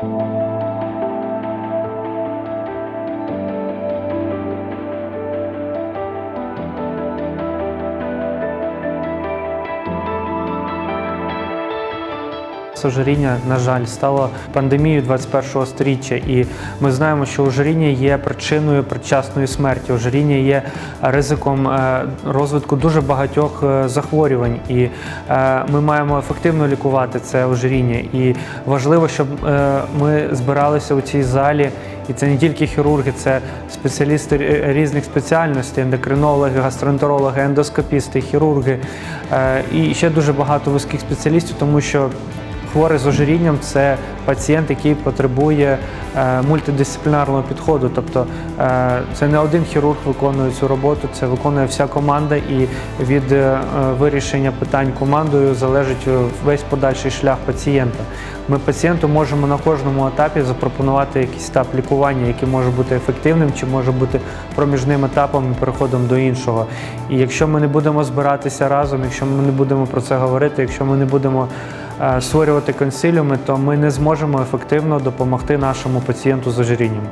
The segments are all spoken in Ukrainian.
thank you Ожиріння, на жаль, стало пандемією 21-го сторіччя, і ми знаємо, що ожиріння є причиною предчасної смерті. Ожиріння є ризиком е, розвитку дуже багатьох е, захворювань, і е, ми маємо ефективно лікувати це ожиріння. І важливо, щоб ми збиралися у цій залі. І це не тільки хірурги, це спеціалісти різних спеціальностей, ендокринологи, гастроентерологи, ендоскопісти, хірурги і ще дуже багато вузьких спеціалістів, тому що Хворий з ожирінням це пацієнт, який потребує е, мультидисциплінарного підходу. Тобто е, це не один хірург виконує цю роботу, це виконує вся команда, і від е, вирішення питань командою залежить весь подальший шлях пацієнта. Ми пацієнту можемо на кожному етапі запропонувати якийсь етап лікування, який може бути ефективним, чи може бути проміжним етапом і переходом до іншого. І якщо ми не будемо збиратися разом, якщо ми не будемо про це говорити, якщо ми не будемо створювати консиліуми, то ми не зможемо ефективно допомогти нашому пацієнту з ожирінням.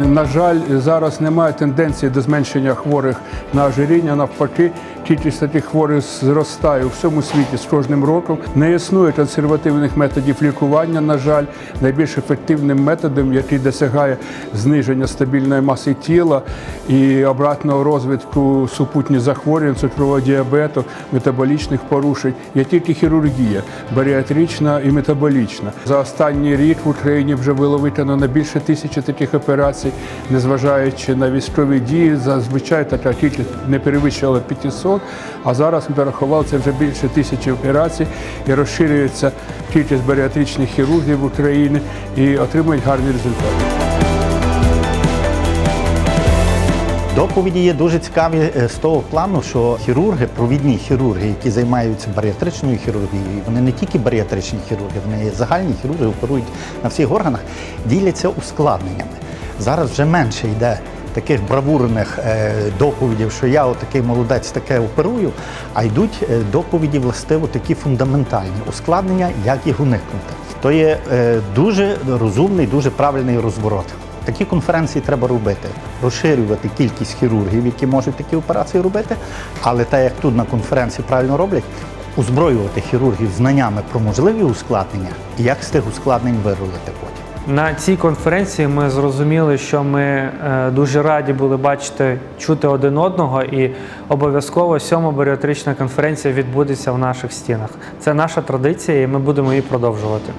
На жаль, зараз немає тенденції до зменшення хворих на ожиріння. Навпаки, кількість таких хворих зростає у всьому світі з кожним роком. Не існує консервативних методів лікування. На жаль, найбільш ефективним методом, який досягає зниження стабільної маси тіла і обратного розвитку супутніх захворювань, цукрового діабету, метаболічних порушень, є тільки хірургія, баріатрична і метаболічна. За останній рік в Україні вже було виконано більше тисячі таких операцій, незважаючи на військові дії. Зазвичай така кількість не перевищувала 500, а зараз ми порахували це вже більше тисячі операцій і розширюється кількість баріатричних хірургів в Україні і отримують гарні результати. Доповіді є дуже цікаві е, з того плану, що хірурги, провідні хірурги, які займаються баріатричною хірургією, вони не тільки баріатричні хірурги, вони загальні хірурги, оперують на всіх органах, діляться ускладненнями. Зараз вже менше йде таких бравурних е, доповідів, що я отакий молодець таке оперую, а йдуть е, доповіді властиво такі фундаментальні ускладнення, як їх уникнути. То є е, дуже розумний, дуже правильний розворот. Такі конференції треба робити, розширювати кількість хірургів, які можуть такі операції робити. Але так як тут на конференції правильно роблять, озброювати хірургів знаннями про можливі ускладнення і як з тих ускладнень вирулити потім. На цій конференції ми зрозуміли, що ми е, дуже раді були бачити, чути один одного, і обов'язково сьома баріатрична конференція відбудеться в наших стінах. Це наша традиція, і ми будемо її продовжувати.